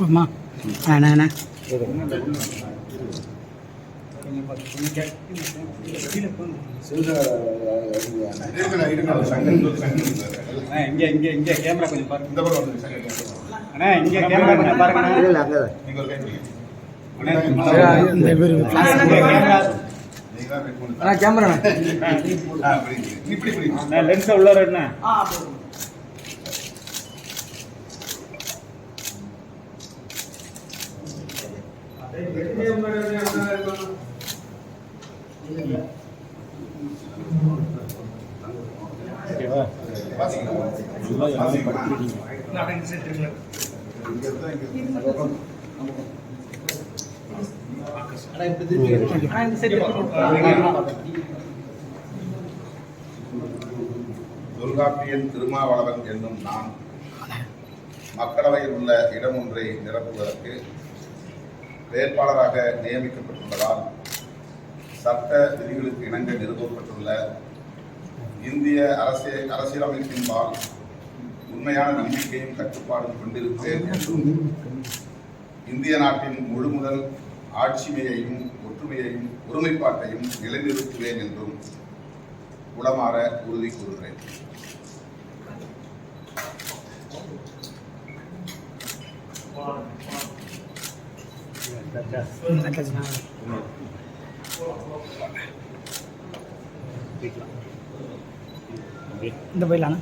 அம்மா அண்ணா அண்ணா இங்க இங்க இங்க கேமரா கொஞ்சம் பாருங்க இந்த பக்கம் வந்து சங்கர் கேமரா. அண்ணா இங்க கேமரா கொஞ்சம் பாருங்க. இல்லை அங்கே கேமரா. இப்படி. அண்ணா லென்ஸ் உள்ள துர்காப்பியன் திருமாவளவன் என்னும் நான் மக்களவையில் உள்ள இடம் ஒன்றை நிரப்புவதற்கு வேட்பாளராக நியமிக்கப்பட்டுள்ளதால் சட்ட விதிகளுக்கு இணங்க நிறுவப்பட்டுள்ள இந்திய அரசியல் அரசியலமைப்பின்பால் உண்மையான நம்பிக்கையும் கட்டுப்பாடும் கொண்டிருக்கிறேன். என்றும் இந்திய நாட்டின் முழு முதல் ஆட்சிமையையும் ஒற்றுமையையும் ஒருமைப்பாட்டையும் நிலைநிறுத்துவேன் என்றும் உளமாற உறுதி கூறுகிறேன். இந்த போயிடலாண்ணா